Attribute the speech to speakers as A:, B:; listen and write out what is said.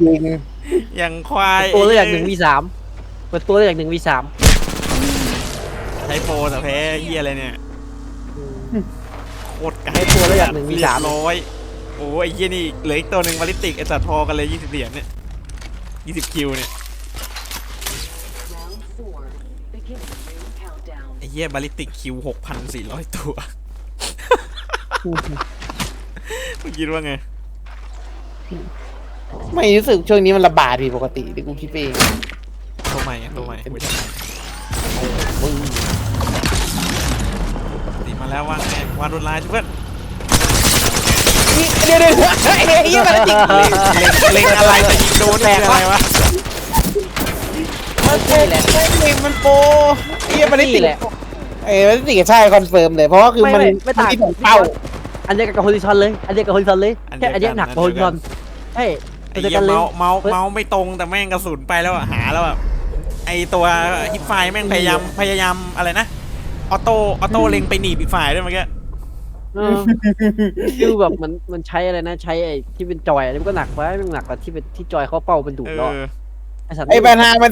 A: จริง
B: อย่างควาย
C: ตัวได้อย่างหนึ่งวีสามเปิดตัวได้อย่างหนึ่งวีสาม
B: ใช้โปรแต่แพ้เฮียอะไรเนี่ยโคตรไกล
C: ใช้ตัวได้อย่างหนึ่งวี
B: เรีย
C: สาม
B: บร้อยโอ้ยไอ้เฮียนี่เหลืออีกตัวหนึ่งมาริติกไอ้สัตว์พอกันเลยยี่สิบเหรียญเนี่ยยี่สิบคิวเนี่ย
D: Round four. Beginning ring countdown.
B: ไอ้เฮียบาริติกคิวหกพันสี่ร้อยตัวมึงคิดว่าไง
A: ไม่รู้สึกช่วงนี้มันระบาดผิดปกติที่กูคิดไปเอง
B: ตัวใหม่อะตัวใหม่เวอร์ชันใหม่
A: มึง
B: ตีมาแล้วว่างไงวาดรวดลายเพื่อน
A: นี่เดี๋ยวเดี๋ยวไอ้เหี้ยมันจริง
B: เล็งเล็งอะไรแต่ยิงโดนนี่คืออะไรวะ
A: มันโปรมันโปรไอ้เหี้ยมันได้ติ
C: นี่
A: ด
C: แหละ
A: เอ้ยมันได้ติดใช่คอนเฟิร์มเลยเพราะว่าคือ
C: ไม่
A: มัน
C: ไม่ไม่ต่าง
A: ที่ผมเป้า
C: อันเดียวกับโฮลิซอนเลย อันเดียวกับโฮลิซอนเลยแค่อันเดียวหนักกว่าโฮลิซอนใช่
B: ไอ้
C: ตัวเดี
B: เหี้
C: ยวยกันเลย
B: เมาส์เมาส์เมาส์ไม่ตรงแต่แม่งกระสุนไปแล้วอะหาแล้วอะไอตัวฮิตไฟแม่งพยายามพยายามอะไรนะออโต้ออโต้เล็งไปหนีบอีกฝ่ายด้วยเมื่อกี้
C: เออคือแบบมันมันใช้อะไรนะ ใช้ไอ้ที่เป็นจอยอันนี้มันก็หนักไปมันหนักกว่าที่เป็นที่จอยเขาเป้าเป็นดูด
B: เอ
C: แล้วอะ
B: อ
C: ไอ้สัตว์
A: ไอ้ปัญหามัน